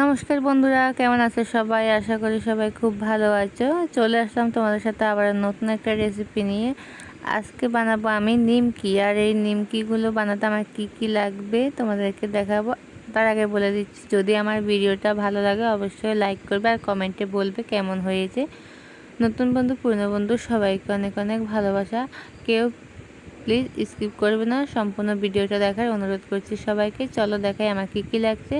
নমস্কার বন্ধুরা, কেমন আছো সবাই? আশা করি সবাই খুব ভালো আছো। চলে আসলাম তোমাদের সাথে আবার নতুন একটা রেসিপি নিয়ে। আজকে বানাবো আমি নিমকি, আর এই নিমকিগুলো বানাতে আমার কি কি লাগবে তোমাদেরকে দেখাবো। তার আগে বলে দিচ্ছি, যদি আমার ভিডিওটা ভালো লাগে অবশ্যই লাইক করবে আর কমেন্টে বলবে কেমন হয়েছে। নতুন বন্ধু, পুরনো বন্ধু, সবাইকে অনেক অনেক ভালোবাসা। কেউ প্লিজ স্কিপ করবে না, সম্পূর্ণ ভিডিওটা দেখার অনুরোধ করছি সবাইকে। চলো দেখাই আমার কী কী লাগছে।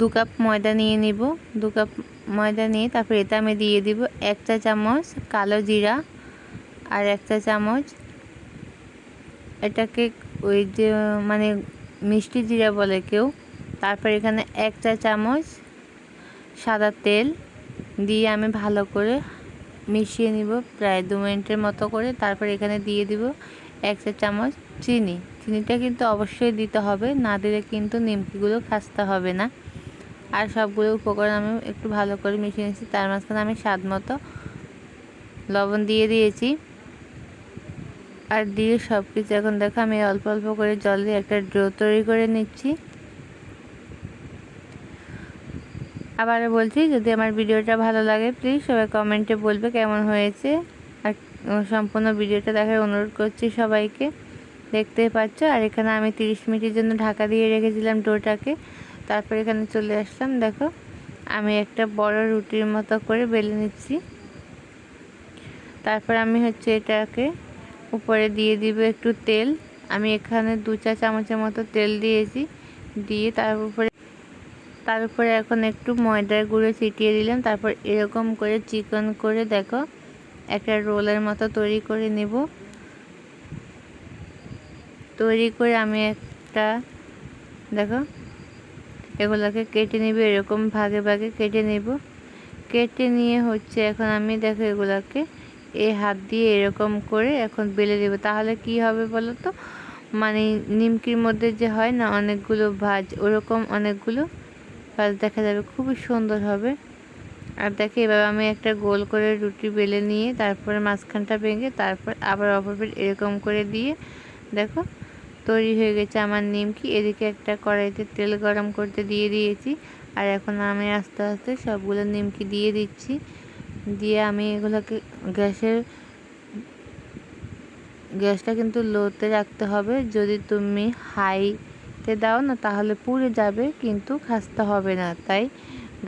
দু কাপ ময়দা নিয়ে নিব, দু কাপ ময়দা নিয়ে তারপর এটা আমি দিয়ে দিব একটা চামচ কালো জিরা আর একটা চামচ এটাকে ওই যে মানে মিষ্টি জিরা বলে কেউ, তারপর এখানে একটা চামচ সাদা তেল দিয়ে আমি ভালো করে মিশিয়ে নিব প্রায় দু মিনিটের মতো করে, তারপর এখানে দিয়ে দিব এক চা চামচ চিনি। চিনিটা কিন্তু অবশ্যই দিতে হবে, না দিলে কিন্তু নিমকিগুলো খাসতে হবে না। আর সবগুলো উপকরণ আমি একটু ভালো করে মিশিয়ে নিয়েছি। তার মাঝখানে আমি স্বাদ মতো লবণ দিয়ে দিয়েছি। আর দিয়ে সব কিছু এখন দেখো, আমি অল্প অল্প করে জল দিয়ে একটা ড্রো তৈরি করে নিচ্ছি। আবার বলছি, যদি আমার ভিডিওটা ভালো লাগে প্লিজ সবাই কমেন্টে বলবে কেমন হয়েছে। আর সম্পূর্ণ ভিডিওটা দেখার অনুরোধ করছি সবাইকে। দেখতেই পাচ্ছ? আর এখানে আমি 30 মিনিটের জন্য ঢাকা দিয়ে রেখেছিলাম ডোটাকে। তারপর এখানে চলে আসলাম, দেখো। আমি একটা বড় রুটির মতো করে বেলে নিচ্ছি। তারপর আমি হচ্ছে এটাকে উপরে দিয়ে দিব একটু তেল। আমি এখানে দু চা চামচের মতো তেল দিয়েছি, দিয়ে তার উপরে তার উপরে এখন একটু ময়দার গুঁড়ো ছিটিয়ে দিলাম। তারপর এরকম করে চিকন করে দেখো, একটা রোলের মতো তৈরি করে নেব। তৈরি করে আমি একটা, দেখো এগুলোকে কেটে নিবে, এরকম ভাগে ভাগে কেটে নেব। কেটে নিয়ে হচ্ছে এখন আমি দেখো এগুলোকে এই হাত দিয়ে এরকম করে এখন বেলে দেবো। তাহলে কি হবে বলো তো? মানে নিমকির মধ্যে যে হয় না অনেকগুলো ভাজ, ওরকম অনেকগুলো ভাজ দেখা যাবে। খুবই সুন্দর হবে। আর দেখে এবার আমি একটা গোল করে রুটি বেলে নিয়ে তারপরে মাঝখানটা ভেঙে তারপর আবার অপর এরকম করে দিয়ে দেখো তৈরি হয়ে গেছে আমার নিমকি। এদিকে একটা কড়াইতে তেল গরম করতে দিয়ে দিয়েছি। আর এখন আমি আস্তে আস্তে সবগুলো নিমকি দিয়ে দিচ্ছি। দিয়ে আমি এগুলোকে গ্যাসের, গ্যাসটা কিন্তু লোতে রাখতে হবে। যদি তুমি হাইতে দাও না তাহলে পুড়ে যাবে, কিন্তু খাসতে হবে না। তাই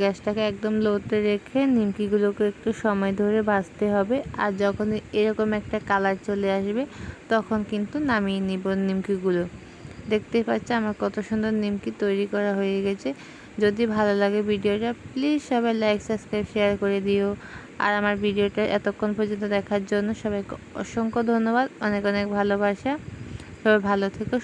গ্যাসটাকে একদম লোতে রেখে নিমকিগুলোকে একটু সময় ধরে ভাজতে হবে। আর যখন এরকম একটা কালার চলে আসবে, তখন কিন্তু নামিয়ে নিব নিমকিগুলো। দেখতেই পাচ্ছ আমার কত সুন্দর নিমকি তৈরি করা হয়ে গেছে। যদি ভালো লাগে ভিডিওটা প্লিজ সবাই লাইক সাবস্ক্রাইব শেয়ার করে দিও। আর আমার ভিডিওটা এতক্ষণ পর্যন্ত দেখার জন্য সবাইকে অসংখ্য ধন্যবাদ। অনেক অনেক ভালোবাসা। সবাই ভালো থেকো